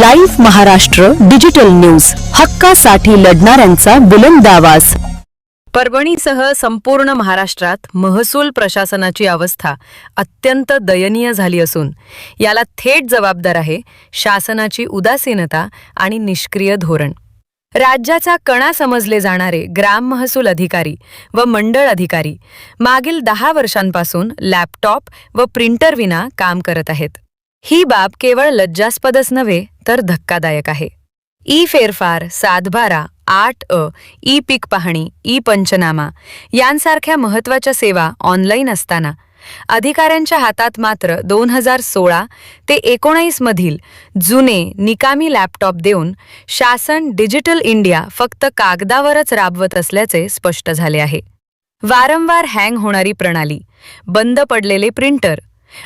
Live Maharashtra digital news. हक्कासाठी लढणाऱ्यांचा बुलंद आवाज. परभणीसह संपूर्ण महाराष्ट्रात महसूल प्रशासनाची अवस्था अत्यंत दयनीय झाली असून याला थेट जबाबदार आहे शासनाची उदासीनता आणि निष्क्रिय धोरण. राज्याचा कणा समजले जाणारे ग्राम महसूल अधिकारी व मंडळ अधिकारी मागील दहा वर्षांपासून लॅपटॉप व प्रिंटरविना काम करत आहेत. ही बाब केवळ लज्जास्पदच नव्हे तर धक्कादायक आहे. ई फेरफार सातबारा आठ अ ई पीक पाहणी ई पंचनामा यांसारख्या महत्त्वाच्या सेवा ऑनलाईन असताना अधिकाऱ्यांच्या हातात मात्र दोन हजार सोळा ते एकोणाईसमधील जुने निकामी लॅपटॉप देऊन शासन डिजिटल इंडिया फक्त कागदावरच राबवत असल्याचे स्पष्ट झाले आहे. वारंवार हँग होणारी प्रणाली बंद पडलेले प्रिंटर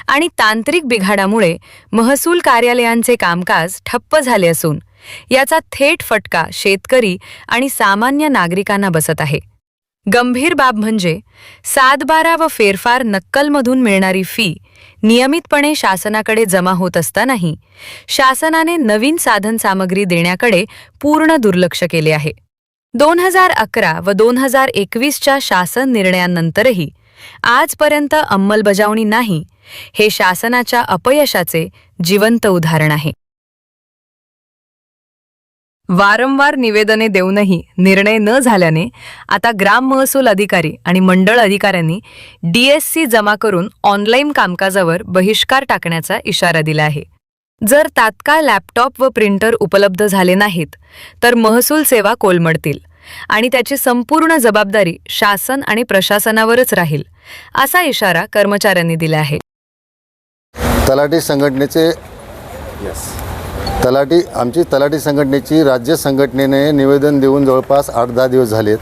आणि तांत्रिक बिघाडामुळे महसूल कार्यालयांचे कामकाज ठप्प झाले असून याचा थेट फटका शेतकरी आणि सामान्य नागरिकांना बसत आहे. गंभीर बाब म्हणजे सातबारा व फेरफार नक्कलमधून मिळणारी फी नियमितपणे शासनाकडे जमा होत असतानाही शासनाने नवीन साधनसामग्री देण्याकडे पूर्ण दुर्लक्ष केले आहे. दोन हजार अकरा व दोन हजार एकवीसच्या शासन निर्णयानंतरही आजपर्यंत अंमलबजावणी नाही हे शासनाच्या अपयशाचे जिवंत उदाहरण आहे. वारंवार निवेदने देऊनही निर्णय न झाल्याने आता ग्राम महसूल अधिकारी आणि मंडळ अधिकाऱ्यांनी डीएससी जमा करून ऑनलाईन कामकाजावर बहिष्कार टाकण्याचा इशारा दिला आहे. जर तात्काळ लॅपटॉप व प्रिंटर उपलब्ध झाले नाहीत तर महसूल सेवा कोलमडतील आणि त्याची संपूर्ण जबाबदारी शासन आणि प्रशासनावरच राहील असा इशारा कर्मचाऱ्यांनी दिला आहे. तलाठी संघटनेचे तलाठी आमची तलाठी संघटनेची राज्य संघटनेने निवेदन देऊन जवळपास आठ दहा दिवस झालेत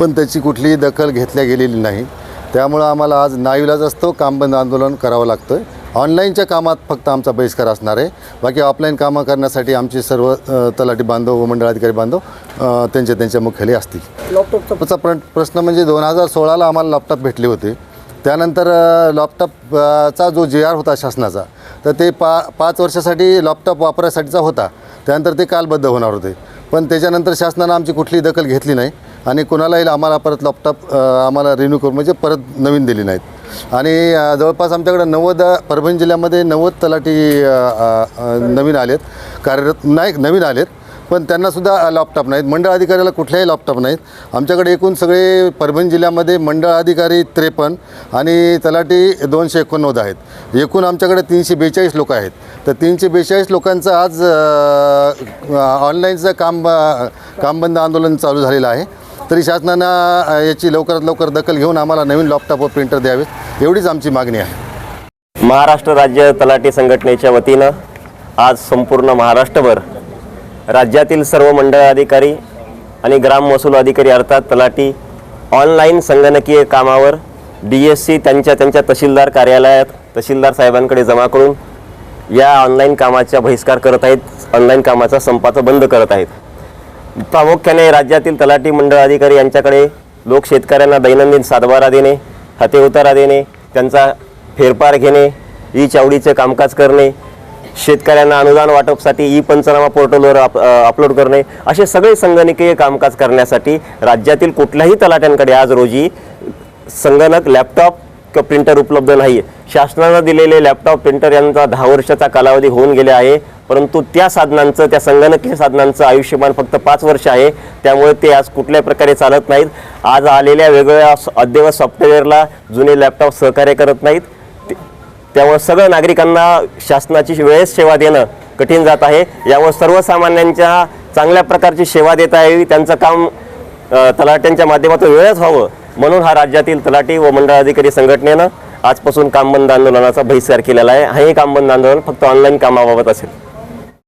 पण त्याची कुठलीही दखल घेतल्या गेलेली नाही. त्यामुळं आम्हाला आज नाईलाज असतो कामबंद आंदोलन करावं लागतं आहे ऑनलाईनच्या कामात फक्त आमचा बहिष्कार असणार आहे. बाकी ऑफलाईन कामं करण्यासाठी आमचे सर्व तलाठी बांधव व मंडळ अधिकारी बांधव त्यांच्या त्यांच्या मुख्यालय असतील. लॅपटॉपचा प्र प्रश्न म्हणजे दोन हजार सोळाला आम्हाला लॅपटॉप भेटले होते. त्यानंतर लॉपटॉपचा जो जे आर होता शासनाचा तर ते पा पाच वर्षासाठी लॉपटॉप वापरायसाठीचा होता. त्यानंतर ते कालबद्ध होणार होते. पण त्याच्यानंतर शासनानं आमची कुठलीही दखल घेतली नाही आणि कुणालाही आम्हाला परत लॅपटॉप आम्हाला रिन्यू करून म्हणजे परत नवीन दिली नाहीत. आणि जवळपास आमच्याकडे नव्वद परभणी जिल्ह्यामध्ये नव्वद तलाठी नवीन आलेत. कार्यरत नाही नवीन आलेत. पण त्यांनासुद्धा लॅपटॉप नाहीत. मंडळ अधिकाऱ्याला कुठल्याही लॅपटॉप नाहीत. आमच्याकडे एकूण सगळे परभणी जिल्ह्यामध्ये मंडळ अधिकारी त्रेपन्न आणि तलाठी दोनशे एकोणनव्वद आहेत. एकूण आमच्याकडे तीनशे बेचाळीस लोक आहेत. तर तीनशे बेचाळीस लोकांचं आज ऑनलाईनचं काम काम कामबंद आंदोलन चालू झालेलं आहे. तरी शासनानं याची लवकरात लवकर दखल घेऊन आम्हाला नवीन लॅपटॉप व प्रिंटर द्यावेत. एवढीच आमची मागणी आहे. महाराष्ट्र राज्य तलाठी संघटनेच्या वतीनं आज संपूर्ण महाराष्ट्रभर राज्यातील सर्व मंडळ अधिकारी आणि ग्राम महसूल अधिकारी अर्थात तलाठी ऑनलाईन संगणकीय कामावर डी एस सी त्यांच्या त्यांच्या तहसीलदार कार्यालयात तहसीलदार साहेबांकडे जमा करून या ऑनलाईन कामाचा बहिष्कार करत आहेत ऑनलाईन कामाचा संपाचा बंद करत आहेत. प्रामुख्याने राज्यातील तलाठी मंडळ अधिकारी यांच्याकडे लोक शेतकऱ्यांना दैनंदिन सातबारा देणे हाते उतारा देणे त्यांचा फेरफार घेणे ई चावडीचे कामकाज करणे शेतकऱ्यांना अनुदान वाटपसाठी ई पंचनामा पोर्टलवर अप अपलोड करणे असे सगळे संगणकीय कामकाज करण्यासाठी राज्यातील कुठल्याही तलाट्यांकडे आज रोजी संगणक लॅपटॉप किंवा प्रिंटर उपलब्ध नाही आहे शासनानं दिलेले लॅपटॉप प्रिंटर यांचा दहा वर्षाचा कालावधी होऊन गेले आहे परंतु त्या साधनांचं त्या संगणकीय साधनांचं आयुष्यमान फक्त पाच वर्ष आहे. त्यामुळे ते आज कुठल्याही प्रकारे चालत नाहीत. आज आलेल्या वेगवेगळ्या स- अद्ययावत सॉफ्टवेअरला जुने लॅपटॉप सहकार्य करत नाहीत. त्यामुळे सगळं नागरिकांना शासनाची वेळेस सेवा देणं कठीण जात आहे. यावर सर्वसामान्यांच्या चांगल्या प्रकारची सेवा देता यावी त्यांचं काम तलाट्यांच्या माध्यमातून वेळच व्हावं म्हणून हा राज्यातील तलाठी व मंडळ अधिकारी संघटनेनं आजपासून काम बंद आंदोलनाचा बहिष्कार केलेला आहे. हे काम बंद आंदोलन फक्त ऑनलाईन कामाबाबत असेल.